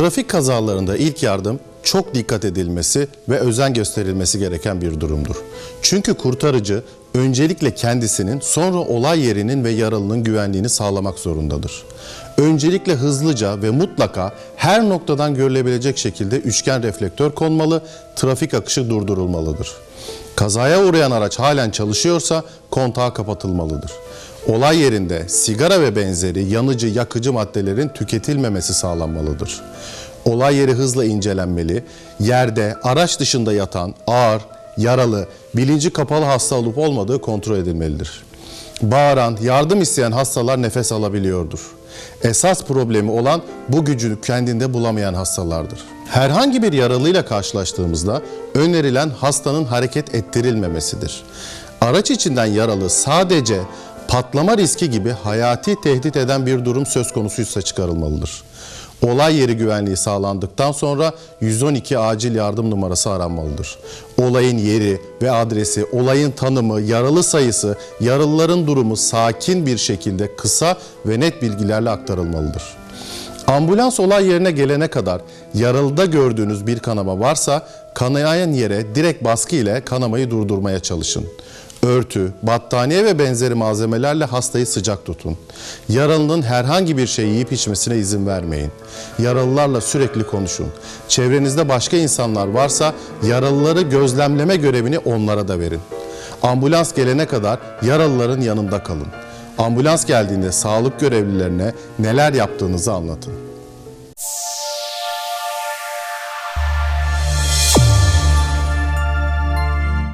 Trafik kazalarında ilk yardım çok dikkat edilmesi ve özen gösterilmesi gereken bir durumdur. Çünkü kurtarıcı öncelikle kendisinin sonra olay yerinin ve yaralının güvenliğini sağlamak zorundadır. Öncelikle hızlıca ve mutlaka her noktadan görülebilecek şekilde üçgen reflektör konmalı, trafik akışı durdurulmalıdır. Kazaya uğrayan araç halen çalışıyorsa kontağı kapatılmalıdır. Olay yerinde sigara ve benzeri yanıcı yakıcı maddelerin tüketilmemesi sağlanmalıdır. Olay yeri hızla incelenmeli, yerde araç dışında yatan ağır, yaralı, bilinci kapalı hasta olup olmadığı kontrol edilmelidir. Bağıran, yardım isteyen hastalar nefes alabiliyordur. Esas problemi olan bu gücü kendinde bulamayan hastalardır. Herhangi bir yaralıyla karşılaştığımızda önerilen hastanın hareket ettirilmemesidir. Araç içinden yaralı sadece patlama riski gibi hayati tehdit eden bir durum söz konusuysa çıkarılmalıdır. Olay yeri güvenliği sağlandıktan sonra 112 acil yardım numarası aranmalıdır. Olayın yeri ve adresi, olayın tanımı, yaralı sayısı, yaralıların durumu sakin bir şekilde kısa ve net bilgilerle aktarılmalıdır. Ambulans olay yerine gelene kadar yaralıda gördüğünüz bir kanama varsa kanayan yere direkt baskı ile kanamayı durdurmaya çalışın. Örtü, battaniye ve benzeri malzemelerle hastayı sıcak tutun. Yaralının herhangi bir şey yiyip içmesine izin vermeyin. Yaralılarla sürekli konuşun. Çevrenizde başka insanlar varsa yaralıları gözlemleme görevini onlara da verin. Ambulans gelene kadar yaralıların yanında kalın. Ambulans geldiğinde sağlık görevlilerine neler yaptığınızı anlatın.